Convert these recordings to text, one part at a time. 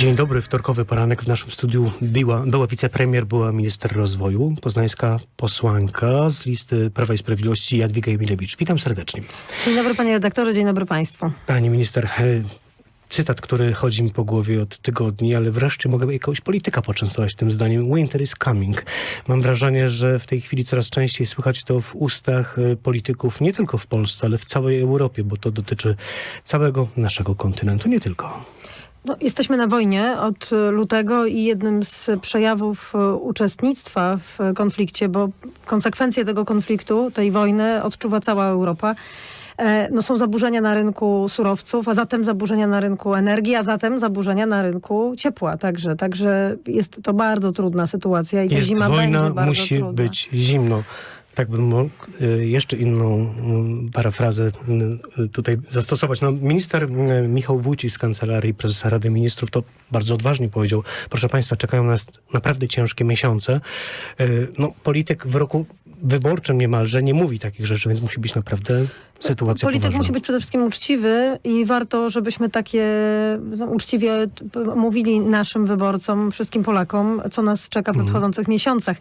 Dzień dobry, wtorkowy poranek w naszym studiu była, była wicepremier, była minister rozwoju, poznańska posłanka z listy Prawa i Sprawiedliwości Jadwiga Emilewicz. Witam serdecznie. Dzień dobry panie redaktorze, dzień dobry państwu. Pani minister, cytat, który chodzi mi po głowie od tygodni, ale wreszcie mogę jakiegoś polityka poczęstować tym zdaniem. Winter is coming. Mam wrażenie, że w tej chwili coraz częściej słychać to w ustach e, polityków nie tylko w Polsce, ale w całej Europie, bo to dotyczy całego naszego kontynentu, nie tylko. No, jesteśmy na wojnie od e, lutego i jednym z przejawów e, uczestnictwa w konflikcie, bo konsekwencje tego konfliktu, tej wojny odczuwa cała Europa. e, No, są zaburzenia na rynku surowców, a zatem zaburzenia na rynku energii, a zatem zaburzenia na rynku ciepła także. Także jest to bardzo trudna sytuacja i ta Jest zima wojna, będzie bardzo musi trudna. być zimno. Tak bym mógł y, jeszcze inną mm, parafrazę y, tutaj zastosować. No, minister y, Michał Wójcik z Kancelarii Prezesa Rady Ministrów to bardzo odważnie powiedział. Proszę Państwa, czekają nas naprawdę ciężkie miesiące. Y, No, polityk w roku wyborczym niemalże nie mówi takich rzeczy, więc musi być naprawdę sytuacja Polityk poważna. musi być przede wszystkim uczciwy i warto, żebyśmy takie no, uczciwie mówili naszym wyborcom, wszystkim Polakom, co nas czeka w Mhm. nadchodzących miesiącach.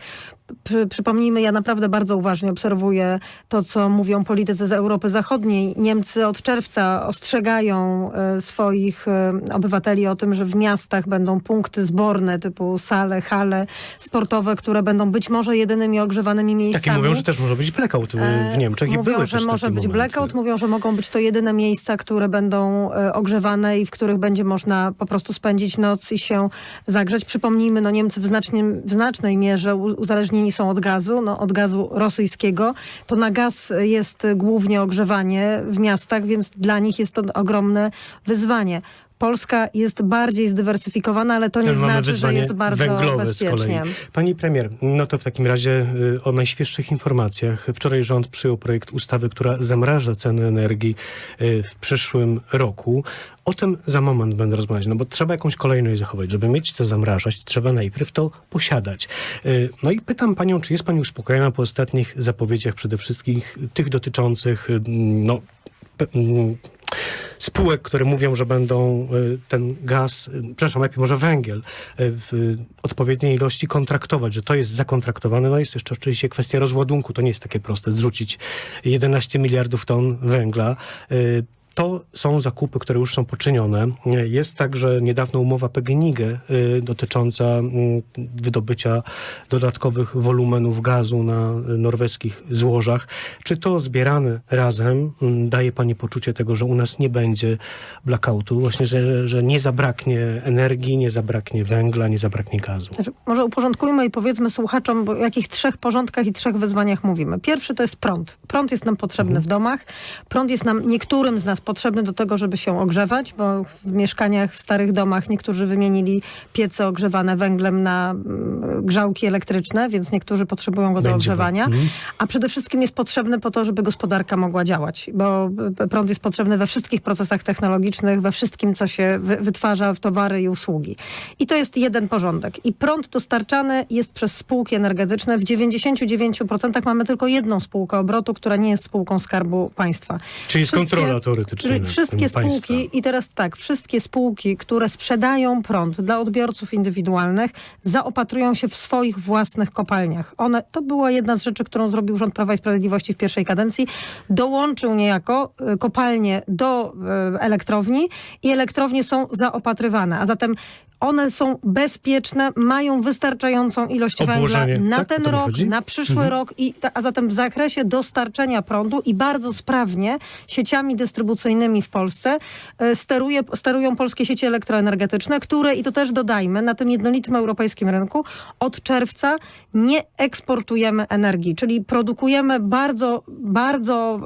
Przy, przypomnijmy, ja naprawdę bardzo uważnie obserwuję to, co mówią politycy z Europy Zachodniej. Niemcy od czerwca ostrzegają e, swoich e, obywateli o tym, że w miastach będą punkty zborne typu sale, hale sportowe, które będą być może jedynymi ogrzewanymi miejscami. Takie mówią, że też może być blackout w Niemczech i E, Mówią, były że może być blackout, mówią, że mogą być to jedyne miejsca, które będą e, ogrzewane i w których będzie można po prostu spędzić noc i się zagrzeć. Przypomnijmy, no Niemcy w, znacznym, w znacznej mierze uzależnieni są od gazu, no od gazu rosyjskiego. To na gaz jest głównie ogrzewanie w miastach, więc dla nich jest to ogromne wyzwanie. Polska jest bardziej zdywersyfikowana, ale to nie mamy znaczy, że jest bardzo bezpiecznie. Pani premier, no to w takim razie y, o najświeższych informacjach. Wczoraj rząd przyjął projekt ustawy, która zamraża ceny energii y, w przyszłym roku. O tym za moment będę rozmawiać, no bo trzeba jakąś kolejność zachować. Żeby mieć co zamrażać, trzeba najpierw to posiadać. Y, No i pytam panią, czy jest pani uspokojona po ostatnich zapowiedziach, przede wszystkim tych dotyczących, no, mm, spółek, które mówią, że będą y, ten gaz, y, przepraszam, najpierw może węgiel y, w odpowiedniej ilości kontraktować, że to jest zakontraktowane. No jest jeszcze oczywiście kwestia rozładunku. To nie jest takie proste zrzucić 11 miliardów ton węgla. Y, To są zakupy, które już są poczynione. Y, Jest także niedawno umowa PGNiG y, dotycząca mm, wydobycia dodatkowych wolumenów gazu na y, norweskich złożach. Czy to zbierane razem mm, daje Pani poczucie tego, że u nas nie będzie blackoutu, właśnie, że, że nie zabraknie energii, nie zabraknie węgla, nie zabraknie gazu? Znaczy, może uporządkujmy i powiedzmy słuchaczom, bo o jakich trzech porządkach i trzech wyzwaniach mówimy. Pierwszy to jest prąd. Prąd jest nam potrzebny w domach. Prąd jest nam niektórym z nas potrzebny do tego, żeby się ogrzewać, bo w mieszkaniach, w starych domach niektórzy wymienili piece ogrzewane węglem na mm, grzałki elektryczne, więc niektórzy potrzebują go do ogrzewania. węgiel. A przede wszystkim jest potrzebny po to, żeby gospodarka mogła działać, bo y, prąd jest potrzebny we wszystkich procesach technologicznych, we wszystkim, co się wy- wytwarza w towary i usługi. I to jest jeden porządek. I prąd dostarczany jest przez spółki energetyczne. W 99% mamy tylko jedną spółkę obrotu, która nie jest spółką Skarbu Państwa. Czyli jest Wszystkie- kontrola Czyli wszystkie spółki, państwa. i teraz tak, wszystkie spółki, które sprzedają prąd dla odbiorców indywidualnych, zaopatrują się w swoich własnych kopalniach. One, to była jedna z rzeczy, którą zrobił rząd Prawa i Sprawiedliwości w pierwszej kadencji. Dołączył niejako y, kopalnie do y, elektrowni i elektrownie są zaopatrywane. A zatem one są bezpieczne, mają wystarczającą ilość Obłożenie, węgla na tak? Ten rok, chodzi? na przyszły rok, i, a zatem w zakresie dostarczenia prądu i bardzo sprawnie sieciami dystrybucyjnymi w Polsce e, steruje, sterują polskie sieci elektroenergetyczne, które, i to też dodajmy, na tym jednolitym europejskim rynku od czerwca nie eksportujemy energii, czyli produkujemy bardzo, bardzo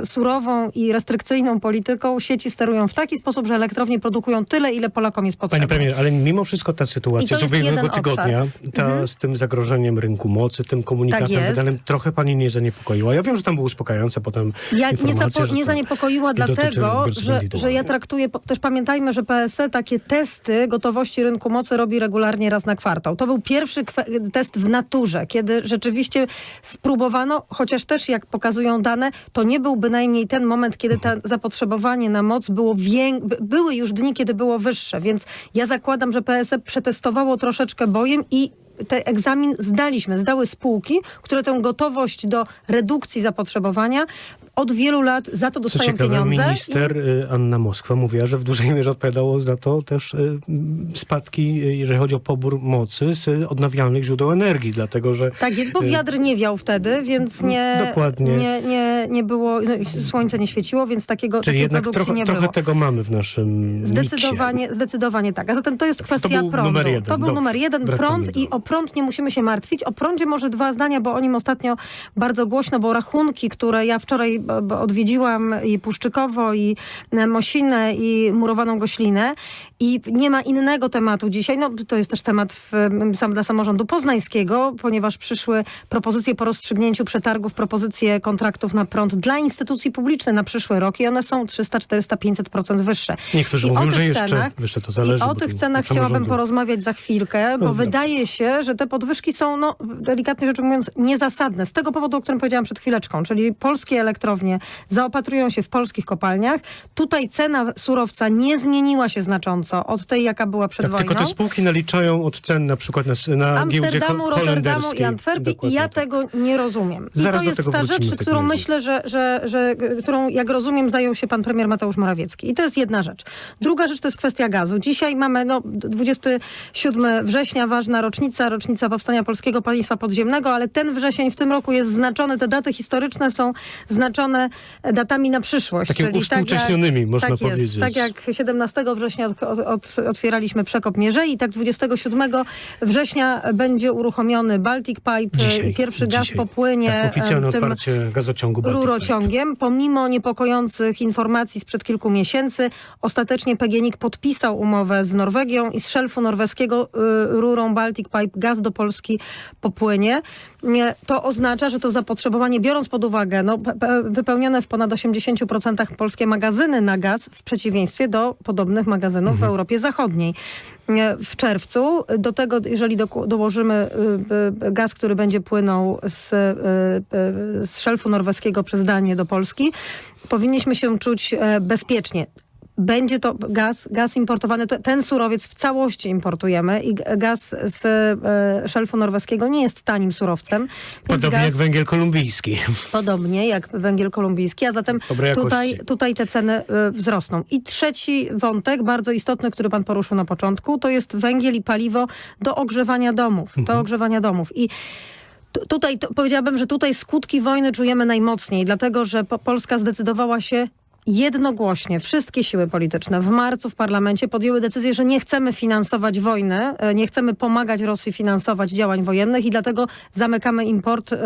e, surową i restrykcyjną polityką. Sieci sterują w taki sposób, że elektrownie produkują tyle, ile Polakom jest potrzebne. Pani premier, ale mimo wszystko ta sytuacja z ubiegłego tygodnia, obszar. ta Mhm. z tym zagrożeniem rynku mocy, tym komunikatem Tak wydanym, trochę pani nie zaniepokoiła. Ja wiem, że tam było uspokajające potem Ja nie, zapo- nie zaniepokoiła dlatego, że, że ja traktuję, też pamiętajmy, że PSE takie testy gotowości rynku mocy robi regularnie raz na kwartał. To był pierwszy test w naturze, kiedy rzeczywiście spróbowano, chociaż też jak pokazują dane, to nie był bynajmniej ten moment, kiedy to zapotrzebowanie na moc było wię- by- były już dni, kiedy było wyższe, więc ja zakładam pamiętam, że PSE przetestowało troszeczkę bojem i ten egzamin zdaliśmy, zdały spółki, które tę gotowość do redukcji zapotrzebowania od wielu lat za to dostają ciekawe, pieniądze. minister y, Anna Moskwa mówiła, że w dużej mierze odpowiadało za to też y, spadki, y, jeżeli chodzi o pobór mocy z odnawialnych źródeł energii, dlatego że Tak jest, bo wiatr nie wiał wtedy, więc nie, Dokładnie. nie, nie, nie było, no, i słońce nie świeciło, więc takiego, czyli takiej jednak produkcji trochę, nie trochę było. tego mamy w naszym miksie. Zdecydowanie, zdecydowanie tak. A zatem to jest kwestia był prądu. numer jeden. To był Dobrze, numer jeden, wracamy prąd do- i o prąd nie musimy się martwić. O prądzie może dwa zdania, bo o nim ostatnio bardzo głośno, bo rachunki, które ja wczoraj b- b- odwiedziłam i Puszczykowo, i e, Mosinę, i Murowaną Goślinę i nie ma innego tematu dzisiaj. No to jest też temat w, sam dla samorządu poznańskiego, ponieważ przyszły propozycje po rozstrzygnięciu przetargów, propozycje kontraktów na prąd dla instytucji publicznych na przyszły rok i one są 300, 400, 500% wyższe. Niektórzy I mówią, że jeszcze cenach- wyższe to zależy. I o bo tych cenach chciałabym samorządu. porozmawiać za chwilkę, bo dobrze. wydaje się, że te podwyżki są, no, delikatnie rzecz ujmując, niezasadne. Z tego powodu, o którym powiedziałam przed chwileczką, czyli polskie elektrownie zaopatrują się w polskich kopalniach. Tutaj cena surowca nie zmieniła się znacząco od tej, jaka była przed Tak, wojną. tylko te spółki naliczają od cen na przykład na, z na giełdzie Amsterdamu, Rotterdamu i. Antwerpii i ja tak. tego nie rozumiem. I Zaraz to jest ta rzecz, w takim którą myślę, że, że, że którą, jak rozumiem, zajął się pan premier Mateusz Morawiecki. I to jest jedna rzecz. Druga rzecz to jest kwestia gazu. Dzisiaj mamy no, 27 września, ważna rocznica, rocznica powstania Polskiego Państwa Podziemnego, ale ten wrzesień w tym roku jest znaczony, te daty historyczne są znaczone datami na przyszłość. Takimi czyli tak jak- uwspółcześnionymi, można tak powiedzieć. Jest, tak jak 17 września od, od, otwieraliśmy przekop Mierzei, tak 27 września będzie uruchomiony Baltic Pipe. Dzisiaj, Pierwszy gaz dzisiaj. popłynie Tak, oficjalne tym otwarcie gazociągu Baltic Pipe. rurociągiem. Pomimo niepokojących informacji sprzed kilku miesięcy, ostatecznie PGNiG podpisał umowę z Norwegią i z szelfu norweskiego y, rurą Baltic Pipe gaz do Polski popłynie. To oznacza, że to zapotrzebowanie, biorąc pod uwagę no, pe- pe- wypełnione w ponad 80% polskie magazyny na gaz, w przeciwieństwie do podobnych magazynów Mhm. w Europie Zachodniej. Nie, W czerwcu, do tego, jeżeli do, dołożymy y, y, gaz, który będzie płynął z, y, z szelfu norweskiego przez Danię do Polski, powinniśmy się czuć e, bezpiecznie. Będzie to gaz, gaz importowany, to, ten surowiec w całości importujemy i gaz z e, szelfu norweskiego nie jest tanim surowcem. Podobnie gaz, jak węgiel kolumbijski. Podobnie jak węgiel kolumbijski, a zatem tutaj, tutaj te ceny y, wzrosną. I trzeci wątek, bardzo istotny, który pan poruszył na początku, to jest węgiel i paliwo do ogrzewania domów. Mhm. Do ogrzewania domów. I tu- Tutaj powiedziałabym, że tutaj skutki wojny czujemy najmocniej, dlatego że po, Polska zdecydowała się jednogłośnie, wszystkie siły polityczne w marcu w parlamencie podjęły decyzję, że nie chcemy finansować wojny, e, nie chcemy pomagać Rosji finansować działań wojennych i dlatego zamykamy import e,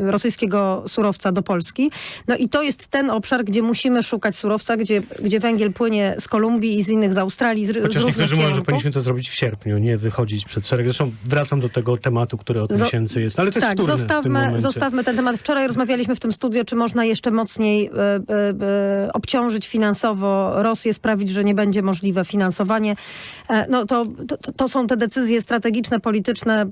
rosyjskiego surowca do Polski. No i to jest ten obszar, gdzie musimy szukać surowca, gdzie, gdzie węgiel płynie z Kolumbii i z innych, z Australii, z, Chociaż niektórzy mówią, że powinniśmy to zrobić w sierpniu, nie wychodzić przed szereg. Zresztą wracam do tego tematu, który od Zo- miesięcy jest, ale to jest Tak, zostawmy, zostawmy ten temat. Wczoraj rozmawialiśmy w tym studio, czy można jeszcze mocniej e, obciążyć finansowo Rosję, sprawić, że nie będzie możliwe finansowanie. E, no to, to, to są te decyzje strategiczne, polityczne,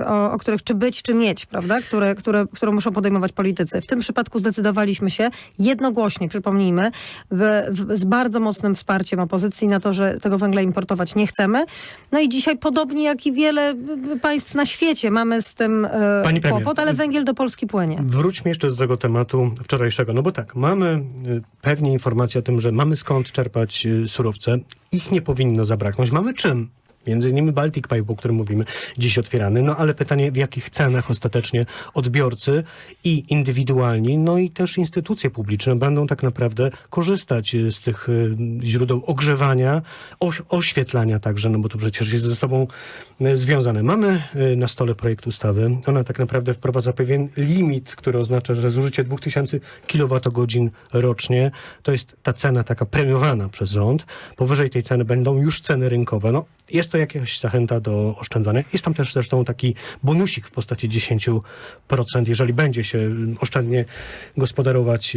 e, o, o których czy być, czy mieć, prawda? Które, które, które muszą podejmować politycy. W tym przypadku zdecydowaliśmy się jednogłośnie, przypomnijmy, w, w, z bardzo mocnym wsparciem opozycji na to, że tego węgla importować nie chcemy. No i dzisiaj podobnie jak i wiele państw na świecie mamy z tym Pani premier, kłopot, ale węgiel do Polski płynie. Wróćmy jeszcze do tego tematu wczorajszego. No bo tak, mamy y, pewnie informacje o tym, że mamy skąd czerpać y, surowce. Ich nie powinno zabraknąć. Mamy czym? Między innymi Baltic Pipe, o którym mówimy, dziś otwierany. No ale pytanie, w jakich cenach ostatecznie odbiorcy i indywidualni, no i też instytucje publiczne będą tak naprawdę korzystać y, z tych y, źródeł ogrzewania, oś- oświetlania także, no bo to przecież jest ze sobą y, związane. Mamy na stole projekt ustawy. Ona tak naprawdę wprowadza pewien limit, który oznacza, że zużycie 2000 kWh rocznie to jest ta cena taka premiowana przez rząd. Powyżej tej ceny będą już ceny rynkowe. No, Jest to jakaś zachęta do oszczędzania. Jest tam też zresztą taki bonusik w postaci 10%, jeżeli będzie się oszczędnie gospodarować,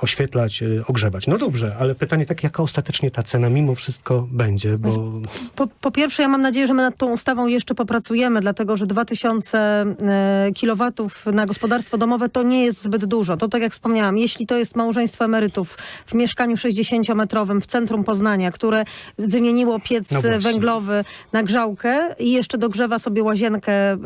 oświetlać, y, ogrzewać. No dobrze, ale pytanie takie, jaka ostatecznie ta cena mimo wszystko będzie, bo Po, po pierwsze, ja mam nadzieję, że my nad tą ustawą jeszcze popracujemy, dlatego że 2000 e, kilowatów na gospodarstwo domowe to nie jest zbyt dużo. To tak jak wspomniałam, jeśli to jest małżeństwo emerytów w mieszkaniu 60-metrowym w centrum Poznania, które wymieniło piec No właśnie. węglowy na grzałkę i jeszcze dogrzewa sobie łazienkę e,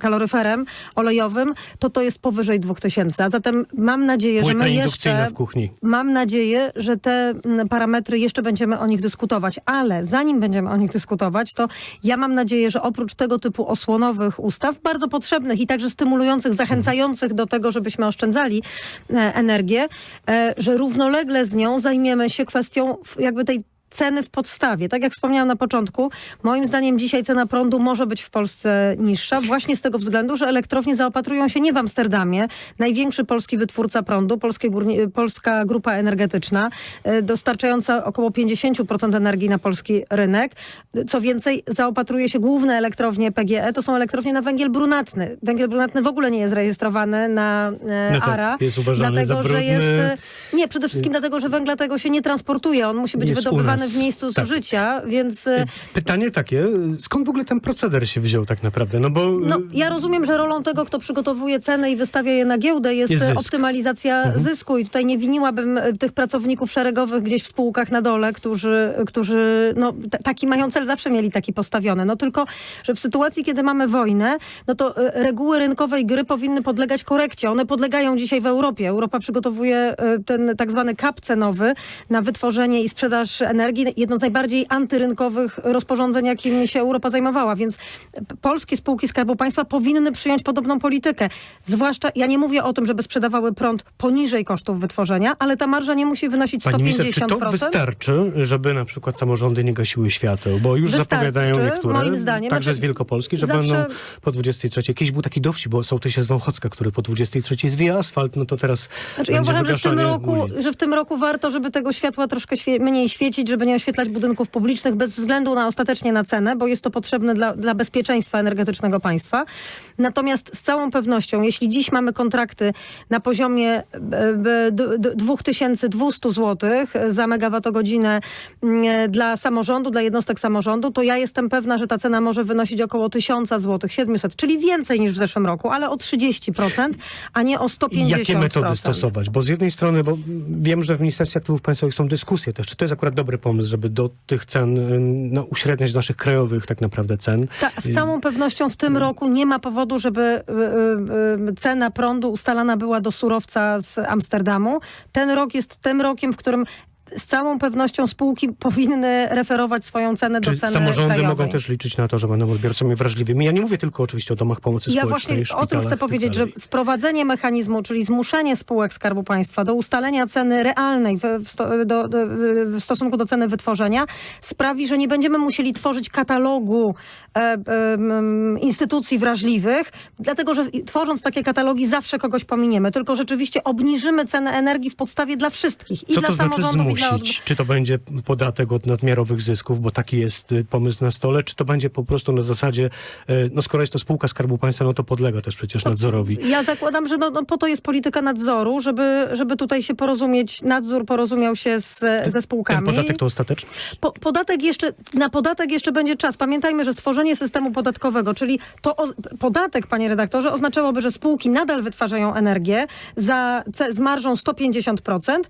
kaloryferem olejowym, to to jest powyżej 2000. A zatem mam nadzieję, że płyta my indukcyjna jeszcze... w kuchni. Mam nadzieję, że te parametry jeszcze będziemy o nich dyskutować, ale zanim będziemy o nich dyskutować, to ja mam nadzieję, że oprócz tego typu osłonowych ustaw, bardzo potrzebnych i także stymulujących, zachęcających do tego, żebyśmy oszczędzali e, energię, e, że równolegle z nią zajmiemy się kwestią jakby tej ceny w podstawie. Tak jak wspomniałam na początku, moim zdaniem dzisiaj cena prądu może być w Polsce niższa, właśnie z tego względu, że elektrownie zaopatrują się nie w Amsterdamie, największy polski wytwórca prądu, Polska Grupa Energetyczna, e, dostarczająca około 50% energii na polski rynek. Co więcej, zaopatruje się główne elektrownie PGE, to są elektrownie na węgiel brunatny. Węgiel brunatny w ogóle nie jest rejestrowany na e, No tak, ARA, jest uważany dlatego, za że jest... e, Nie, przede wszystkim dlatego, że węgla tego się nie transportuje. On musi być wydobywany. W miejscu Tak. zużycia, więc... e, Pytanie takie, skąd w ogóle ten proceder się wziął tak naprawdę? No bo No, ja rozumiem, że rolą tego, kto przygotowuje ceny i wystawia je na giełdę, jest, Jest zysk. optymalizacja zysku. I tutaj nie winiłabym tych pracowników szeregowych gdzieś w spółkach na dole, którzy, którzy no, taki mają cel, zawsze mieli taki postawiony. No tylko, że w sytuacji, kiedy mamy wojnę, no to reguły rynkowej gry powinny podlegać korekcie. One podlegają dzisiaj w Europie. Europa przygotowuje ten tak zwany kap cenowy na wytworzenie i sprzedaż energii. Jedno z najbardziej antyrynkowych rozporządzeń, jakim się Europa zajmowała. Więc polskie spółki Skarbu Państwa powinny przyjąć podobną politykę. Zwłaszcza, ja nie mówię o tym, żeby sprzedawały prąd poniżej kosztów wytworzenia, ale ta marża nie musi wynosić Pani minister, czy 150%. to wystarczy, żeby na przykład samorządy nie gasiły świateł? Bo już Wystarczy, zapowiadają niektóre, moim zdaniem. także Znaczy, z Wielkopolski, że zawsze- będą po 23. Jakiś był taki dowcip, bo sołtysie z Wąchocka, który po 23 zwija asfalt, no to teraz Znaczy, ja uważam, że w, tym roku, ulic. że w tym roku warto, żeby tego światła troszkę świe- mniej świecić, żeby nie oświetlać budynków publicznych bez względu na ostatecznie na cenę, bo jest to potrzebne dla, dla bezpieczeństwa energetycznego państwa. Natomiast z całą pewnością, jeśli dziś mamy kontrakty na poziomie e, e, d- d- 2200 zł za megawattogodzinę mm, dla samorządu, dla jednostek samorządu, to ja jestem pewna, że ta cena może wynosić około 1000 zł, 700, czyli więcej niż w zeszłym roku, ale o 30%, a nie o 150%. I jakie metody stosować? Bo z jednej strony, bo wiem, że w Ministerstwie Aktywów Państwowych są dyskusje też, czy to jest akurat dobry pomysł, żeby do tych cen y, no, uśredniać naszych krajowych tak naprawdę cen. Ta, z całą pewnością w tym roku nie ma powodu, żeby y, y, y, cena prądu ustalana była do surowca z Amsterdamu. Ten rok jest tym rokiem, w którym z całą pewnością spółki powinny referować swoją cenę Czy do ceny samorządy krajowej. mogą też liczyć na to, że będą odbiorcami wrażliwymi? Ja nie mówię tylko oczywiście o domach pomocy Ja społecznej, właśnie o tym chcę powiedzieć, że wprowadzenie mechanizmu, czyli zmuszenie spółek Skarbu Państwa do ustalenia ceny realnej w, w, sto, do, do, w stosunku do ceny wytworzenia sprawi, że nie będziemy musieli tworzyć katalogu e, e, instytucji wrażliwych, dlatego że tworząc takie katalogi zawsze kogoś pominiemy, tylko rzeczywiście obniżymy cenę energii w podstawie dla wszystkich i Co dla to znaczy samorządów, i odb- zmusić? Czy to będzie podatek od nadmiarowych zysków, bo taki jest y, pomysł na stole, czy to będzie po prostu na zasadzie, y, no skoro jest to spółka Skarbu Państwa, no to podlega też przecież nadzorowi. Ja zakładam, że no, no, po to jest polityka nadzoru, żeby, żeby tutaj się porozumieć, nadzór porozumiał się z, ze Ten spółkami. podatek to ostateczny? Po, podatek jeszcze, na podatek jeszcze będzie czas. Pamiętajmy, że stworzenie systemu podatkowego, czyli to o, podatek, panie redaktorze, oznaczałoby, że spółki nadal wytwarzają energię za, z marżą 150%.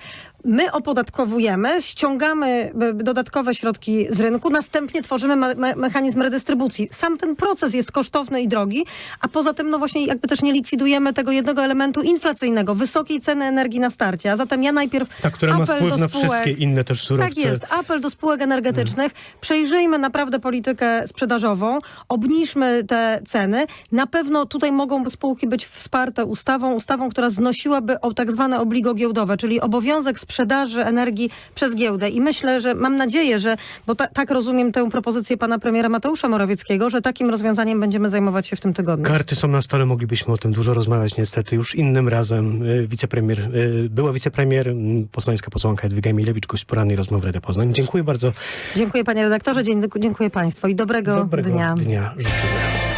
My opodatkowujemy, ściągamy e, dodatkowe środki z rynku, następnie tworzymy me me mechanizm redystrybucji. Sam ten proces jest kosztowny i drogi, a poza tym, no właśnie, jakby też nie likwidujemy tego jednego elementu inflacyjnego, wysokiej ceny energii na starcie. A zatem ja najpierw Ta, która ma apel wpływ do na spółek, wszystkie inne też surowce. tak jest. Apel do spółek energetycznych. Przejrzyjmy naprawdę politykę sprzedażową, obniżmy te ceny. Na pewno tutaj mogą spółki być wsparte ustawą, ustawą, która znosiłaby o tak zwane obligo giełdowe, czyli obowiązek sprzedaży energii przez giełdę. I myślę, że mam nadzieję, że, bo ta, tak rozumiem tę propozycję pana premiera Mateusza Morawieckiego, że takim rozwiązaniem będziemy zajmować się w tym tygodniu. Karty są na stole, moglibyśmy o tym dużo rozmawiać niestety. Już innym razem y, wicepremier, y, była wicepremier, poznańska posłanka Jadwiga Milewicz, gość porannej rozmowy Radia Poznań. Dziękuję bardzo. Dziękuję panie redaktorze, dziękuję państwu i dobrego, Dobrego dnia. dnia życzymy.